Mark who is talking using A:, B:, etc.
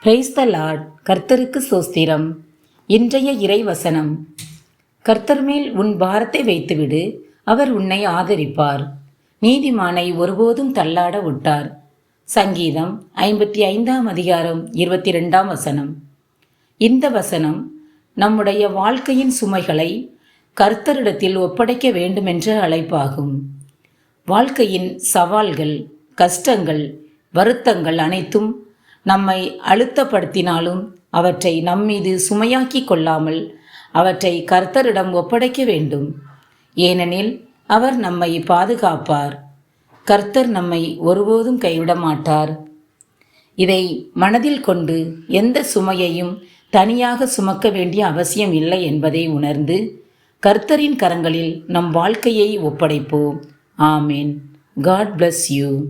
A: Praise the Lord கர்த்தருக்கு சோஸ்திரம். இன்றைய இறைவசனம். கர்த்தர் மேல் உன் பாரத்தை வைத்துவிடு. அவர் உன்னை ஆதரிப்பார். நீதிமானை ஒருபோதும் தள்ளாட விட்டார். சங்கீதம் ஐம்பத்தி ஐந்தாம் அதிகாரம் இருபத்தி ரெண்டாம் வசனம். இந்த வசனம் நம்முடைய வாழ்க்கையின் சுமைகளை கர்த்தரிடத்தில் ஒப்படைக்க வேண்டுமென்ற அழைப்பாகும். வாழ்க்கையின் சவால்கள் கஷ்டங்கள் வருத்தங்கள் அனைத்தும் நம்மை அழுத்தப்படுத்தினாலும் அவற்றை நம்மீது சுமையாக்கி கொள்ளாமல் அவற்றை கர்த்தரிடம் ஒப்படைக்க வேண்டும். ஏனெனில் அவர் நம்மை பாதுகாப்பார். கர்த்தர் நம்மை ஒருபோதும் கைவிட மாட்டார் இதை மனதில் கொண்டு எந்த சுமையையும் தனியாக சுமக்க வேண்டிய அவசியம் இல்லை என்பதை உணர்ந்து கர்த்தரின் கரங்களில் நம் வாழ்க்கையை ஒப்படைப்போம். ஆமேன். God bless you